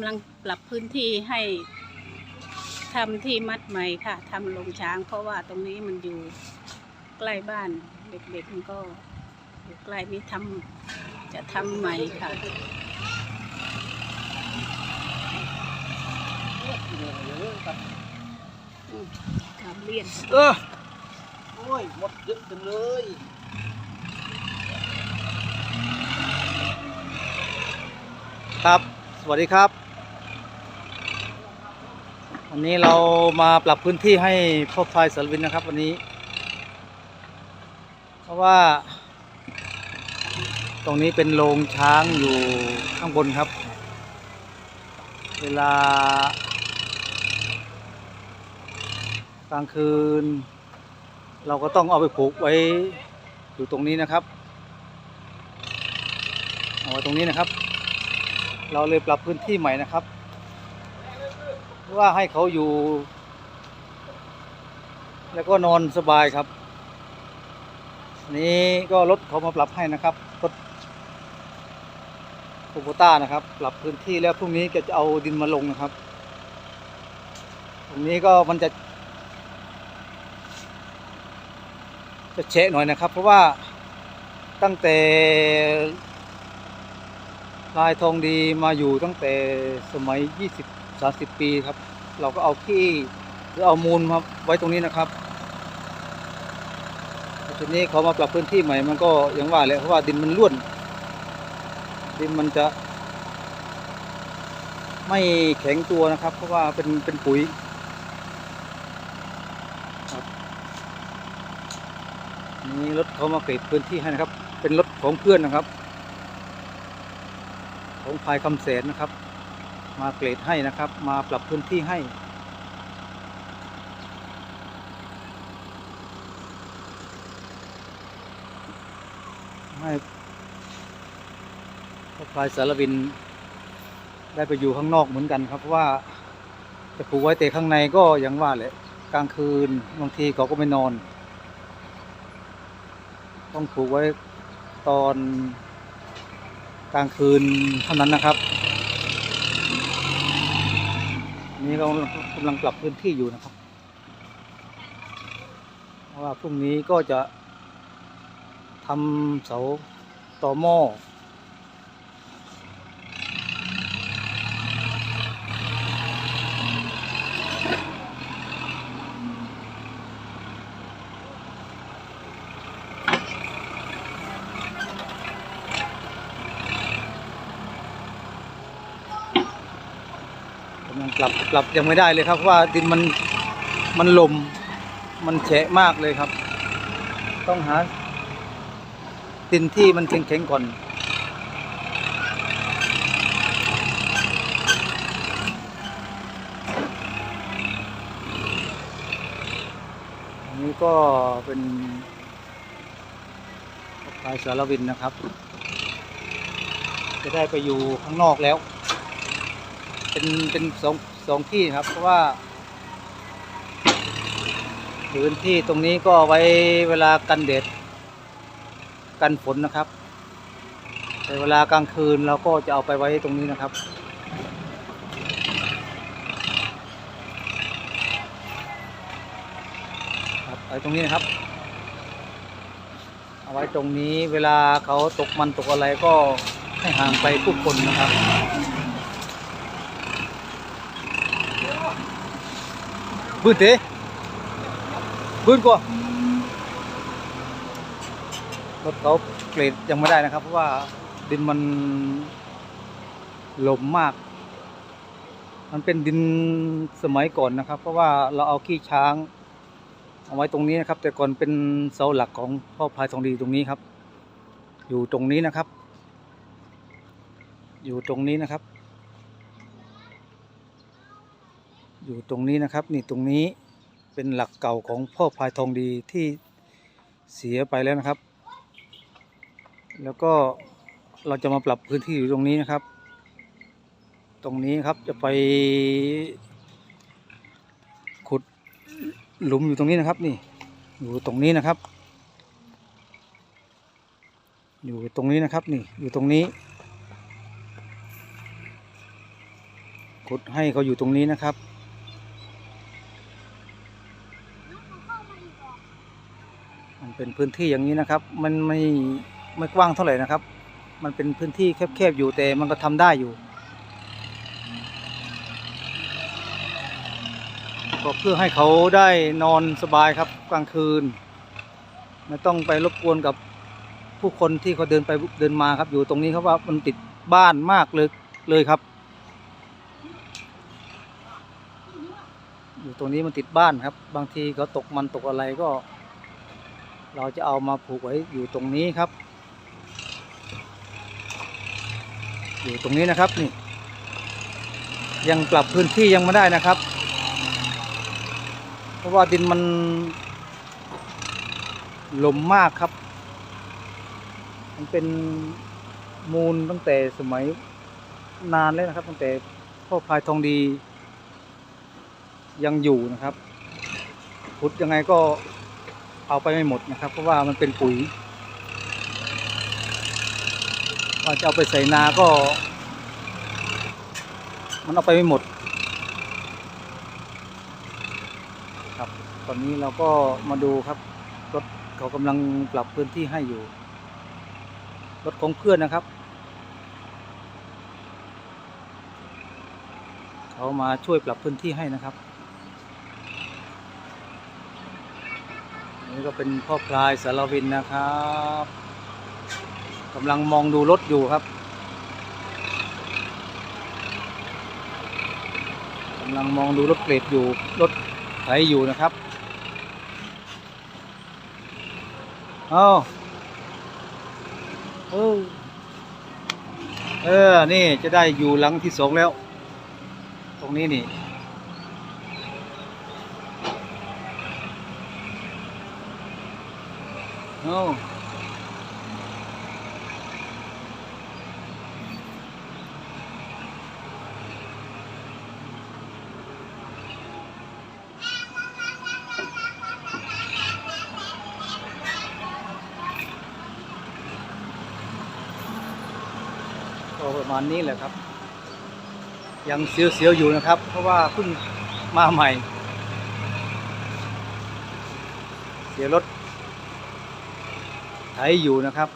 ำลังปรับพื้นที่ให้ทำที่มัดใหม่ค่ะทำลงช้าง เพราะว่าตรงนี้มันอยู่ใกล้บ้านเด็กๆมันก็อยู่ใกล้นี้ทำจะทำใหม่ค่ะทำเลี่ยนเออโอ้ยหมดเยอะจังเลยครับ สวัสดีครับ วันนี้เรามาปรับพื้นที่ให้พ่อพายสารวินนะครับ วันนี้ เพราะว่า ตรงนี้เป็นโรงช้างอยู่ข้างบนครับ เวลากลางคืน เราก็ต้องเอาไปผูกไว้อยู่ตรงนี้นะครับเอาไว้ตรงนี้นะครับ เราเลยปรับพื้นที่ใหม่นะครับ ว่าให้เขาอยู่ แล้วก็นอนสบายครับนนี้ก็รถเขามาปรับให้นะครับรถโคโบต้านะครับ ปรับพื้นที่แล้วพรุ่งนี้ก็จะเอาดินมาลงนะครับ ตรงนี้ก็มันจะ จะเชะหน่อยนะครับ เพราะว่าตั้งแต่ลายทองดีมาอยู่ตั้งแต่สมัย 20 30ปีครับ เราก็เอาขี้หรือเอามูลมาไว้ตรงนี้นะครับทีนี้เขามาปรับพื้นที่ใหม่มันก็อย่างว่าแหละเพราะว่าดินมันร่วน ดินมันจะ ไม่แข็งตัวนะครับ เพราะว่าเป็นเป็นปุ๋ยนี่รถเขามาเกรดพื้นที่ให้นะครับ เป็นรถของเพื่อนนะครับ ของพายคำแสนนะครับ มาเกรดให้นะครับ มาปรับพื้นที่ให้ ให้พลายสารวินได้ไปอยู่ข้างนอกเหมือนกันครับเพราะว่าจะผูกไว้แต่ข้างในก็อย่างว่าแหละกลางคืนบางทีเขาก็ไม่นอน ต้องผูกไว้ตอนกลางคืนเท่านั้นนะครับ นี่เรากำลังปรับพื้นที่อยู่นะครับ เพราะว่าพรุ่งนี้ก็จะทำเสาต่อหม้อ กลับปรับยังไม่ได้เลยครับเพราะว่าดินมันมันลมมันแฉะมากเลยครับ ต้องหาดินที่มันแข็งๆก่อนอันนี้ก็เป็นพายสารวินนะครับ จะได้ไปอยู่ข้างนอกแล้ว เป็นเป็นสองสองที่ครับ เพราะว่าพื้นที่ตรงนี้ก็ไว้เวลากันแดดกันฝนนะครับแต่เวลากลางคืนเราก็จะเอาไปไว้ตรงนี้นะครับ ครับไว้ตรงนี้นะครับ เอาไว้ตรงนี้เวลาเขาตกมันตกอะไรก็ให้ห่างไปผู้คนนะครับ บื้นเตะบื้นกว่ารถเขาเกรดยังไม่ได้นะครับ เพราะว่าดินมันหลมมาก มันเป็นดินสมัยก่อนนะครับ เพราะว่าเราเอาขี้ช้างเอาไว้ตรงนี้นะครับ แต่ก่อนเป็นเสาหลักของพ่อพลายทองดีตรงนี้ครับ อยู่ตรงนี้นะครับ อยู่ตรงนี้นะครับ อยู่ตรงนี้นะครับ นี่ตรงนี้เป็นหลักเก่าของพ่อพายทองดีที่เสียไปแล้วนะครับ แล้วก็เราจะมาปรับพื้นที่อยู่ตรงนี้นะครับ ตรงนี้ครับจะไปขุดหลุมอยู่ตรงนี้นะครับ นี่ อยู่ตรงนี้นะครับ อยู่ตรงนี้นะครับ นี่ อยู่ตรงนี้ขุดให้เขาอยู่ตรงนี้นะครับ มันเป็นพื้นที่อย่างนี้นะครับ มันไม่ไม่กว้างเท่าไหร่นะครับ มันเป็นพื้นที่แคบๆอยู่แต่มันก็ทำได้อยู่ ก็เพื่อให้เขาได้นอนสบายครับกลางคืน ไม่ต้องไปรบกวนกับผู้คนที่เขาเดินไปเดินมาครับ อยู่ตรงนี้ครับว่ามันติดบ้านมากเลยเลยครับ อยู่ ตรงนี้มันติดบ้านครับ บางทีเขาตกมันตกอะไรก็ เราจะเอามาผูกไว้อยู่ตรงนี้ครับ อยู่ตรงนี้นะครับนี่ ยังปรับพื้นที่ยังไม่ได้นะครับ เพราะว่าดินมันหลมมากครับ มันเป็นมูลตั้งแต่สมัยนานแล้วนะครับ ตั้งแต่พ่อพายทองดี ยังอยู่นะครับขุดยังไงก็เอาไปไม่หมดนะครับ เพราะว่ามันเป็นปุ๋ยว่าจะเอาไปใส่นาก็ มันเอาไปไม่หมด ครับตอนนี้เราก็มาดูครับรถเขากำลังปรับพื้นที่ให้อยู่ รถของเพื่อนนะครับ เขามาช่วยปรับพื้นที่ให้นะครับ นี่ก็เป็นพ่อพลายสารวินนะครับกำลังมองดูรถอยู่ครับกำลังมองดูรถเกรดอยู่รถไถอยู่นะครับเอาเออเออ นี่จะได้อยู่หลังที่สองแล้ว ตรงนี้นี่ เอาก็ประมาณนี้แหละครับ ยังเสียวๆอยู่นะครับ เพราะว่าเพิ่งมาใหม่ เสียรถ ไถอยู่นะครับ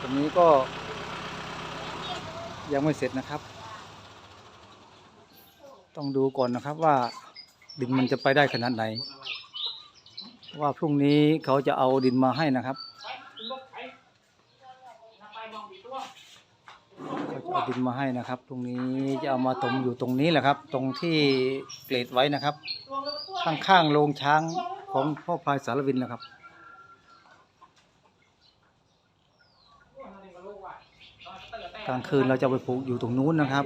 ตรงนี้ก็ยังไม่เสร็จนะครับ ต้องดูก่อนนะครับว่าดินมันจะไปได้ขนาดไหน ว่าพรุ่งนี้เขาจะเอาดินมาให้นะครับเขาจะเอาดินมาให้นะครับพรุ่งนี้จะเอามาถมอยู่ตรงนี้แหละครับ ตรงที่เกรดไว้นะครับ ข้างๆโรงช้างของพ่อพายสารวินนะครับกลางคืนเราจะไปปลูกอยู่ตรงนู้นนะครับ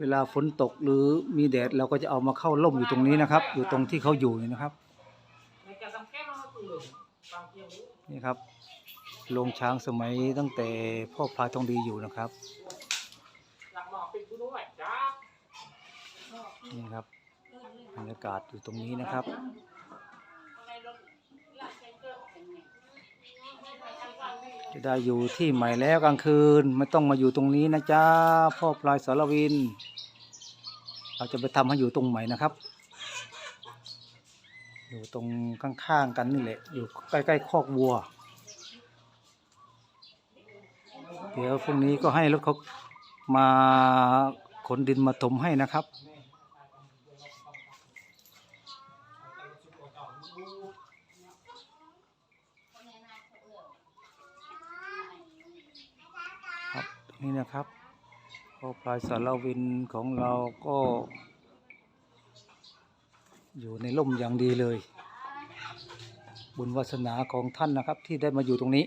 เวลาฝนตกหรือมีแดดเราก็จะเอามาเข้าร่มอยู่ตรงนี้นะครับ อยู่ตรงที่เขาอยู่นี่นะครับนี่ครับโรงช้างสมัยตั้งแต่พ่อพลายทองดีอยู่นะครับนี่ครับบรรยากาศอยู่ตรงนี้นะครับ จะได้อยู่ที่ใหม่แล้วกลางคืนไม่ต้องมาอยู่ตรงนี้นะจ๊ะพ่อพลายสารวิน เราจะไปทำให้อยู่ตรงใหม่นะครับ อยู่ตรงข้างๆกันนี่แหละ อยู่ใกล้ๆคอกวัว เดี๋ยวพรุ่งนี้ก็ให้รถเขามาขนดินมาถมให้นะครับ นี่นะครับพอพลายสารวินของเราก็ อยู่ในร่มอย่างดีเลย บุญวาสนาของท่านนะครับที่ได้มาอยู่ตรงนี้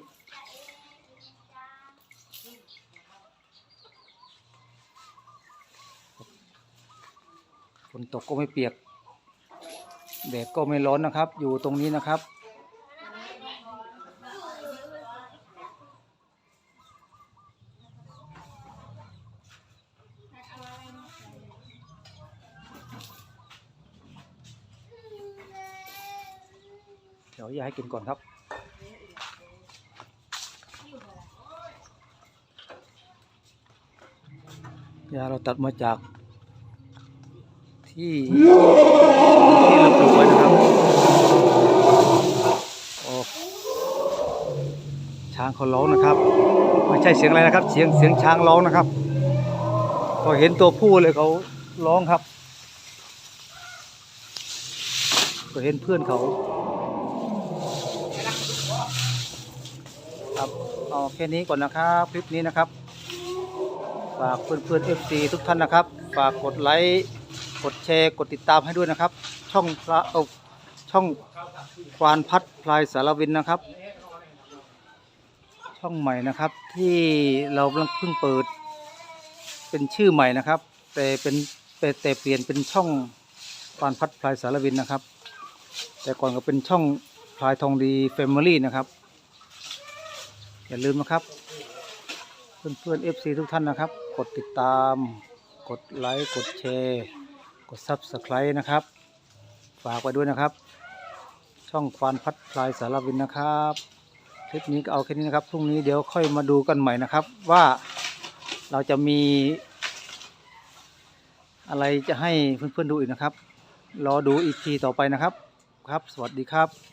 ฝนตกก็ไม่เปียกแดดก็ไม่ร้อนนะครับ อยู่ตรงนี้นะครับ เดี๋ยวอยาก ให้กินก่อนครับ ยาเราตัดมาจาก ที่ที่เราปลูกไว้นะครับโอ้ช้างเขาร้องนะครับไม่ใช่เสียงอะไรนะครับ เสียงเสียงช้างร้องนะครับพอเห็นตัวผู้เลยเขาร้องครับ ก็เห็นเพื่อนเขา ครับเอาแค่นี้ก่อนนะครับคลิปนี้นะครับ ฝากเพื่อนเพื่อนเอฟซีทุกท่านนะครับ ฝากกดไลค์กดแชร์กดติดตามให้ด้วยนะครับ ช่องพระเออช่องควานพัดพลายสารวินนะครับ ช่องใหม่นะครับที่เรากำลังเพิ่งเปิด เป็นชื่อใหม่นะครับ แต่เป็นแต่แต่เปลี่ยนเป็นช่องควานพัดพลายสารวินนะครับ แต่ก่อนก็เป็นช่องพลายทองดีแฟมิลี่นะครับ อย่าลืมนะครับ เพื่อนเพื่อนเอฟซีทุกท่านนะครับ กดติดตาม กดไลค์ กดแชร์ กดซับสไครต์นะครับ ฝากไว้ด้วยนะครับ ช่องควานพัดพลายสารวินนะครับ คลิปนี้ก็เอาแค่นี้นะครับ พรุ่งนี้เดี๋ยวค่อยมาดูกันใหม่นะครับ ว่าเราจะมี อะไรจะให้เพื่อนๆดูอีกนะครับ รอดูอีกทีต่อไปนะครับ ครับ สวัสดีครับ